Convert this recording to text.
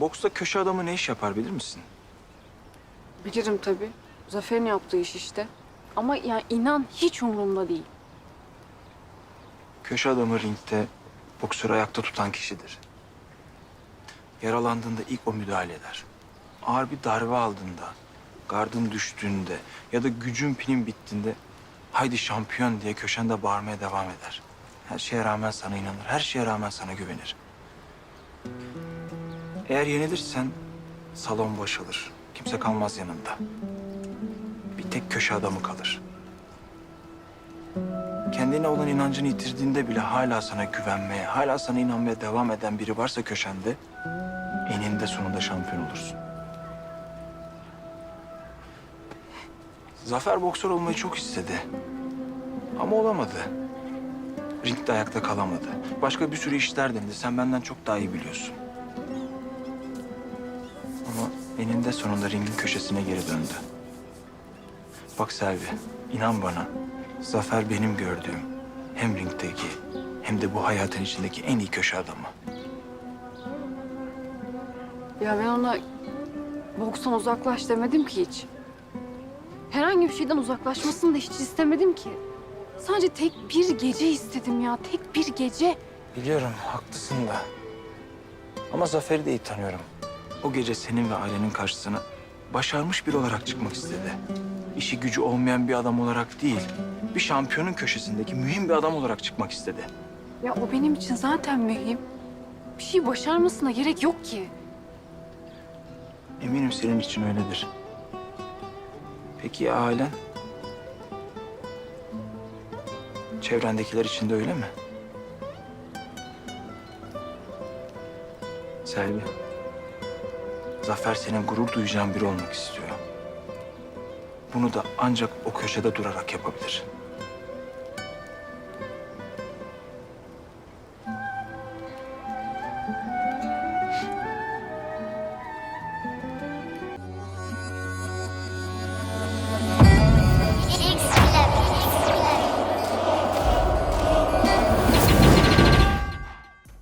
Boksta köşe adamı ne iş yapar bilir misin? Bilirim tabii. Zafer'in yaptığı iş işte. Ama yani inan hiç umurumda değil. Köşe adamı ringde boksörü ayakta tutan kişidir. Yaralandığında ilk o müdahale eder. Ağır bir darbe aldığında, gardın düştüğünde ya da gücün pinin bittiğinde haydi şampiyon diye köşende bağırmaya devam eder. Her şeye rağmen sana inanır, her şeye rağmen sana güvenir. Eğer yenilirsen salon boşalır. Kimse kalmaz yanında. Bir tek köşe adamı kalır. Kendine olan inancını yitirdiğinde bile hala sana güvenmeye, hala sana inanmaya devam eden biri varsa köşende... ...eninde sonunda şampiyon olursun. Zafer boksör olmayı çok istedi. Ama olamadı. Ringde ayakta kalamadı. Başka bir sürü işler denedi. Sen benden çok daha iyi biliyorsun. Eninde sonunda ringin köşesine geri döndü. Bak Selvi, inan bana. Zafer benim gördüğüm hem ringdeki hem de bu hayatın içindeki en iyi köşe adamı. Ya ben ona bokstan uzaklaş demedim ki hiç. Herhangi bir şeyden uzaklaşmasını da hiç istemedim ki. Sadece tek bir gece istedim ya. Tek bir gece. Biliyorum, haklısın da. Ama Zafer'i de iyi tanıyorum. O gece senin ve ailenin karşısına başarmış biri olarak çıkmak istedi. İşi gücü olmayan bir adam olarak değil, bir şampiyonun köşesindeki mühim bir adam olarak çıkmak istedi. Ya o benim için zaten mühim. Bir şey başarmasına gerek yok ki. Eminim senin için öyledir. Peki ya ailen? Çevrendekiler için de öyle mi? Selvi. Zafer senin gurur duyacağın biri olmak istiyor. Bunu da ancak o köşede durarak yapabilir.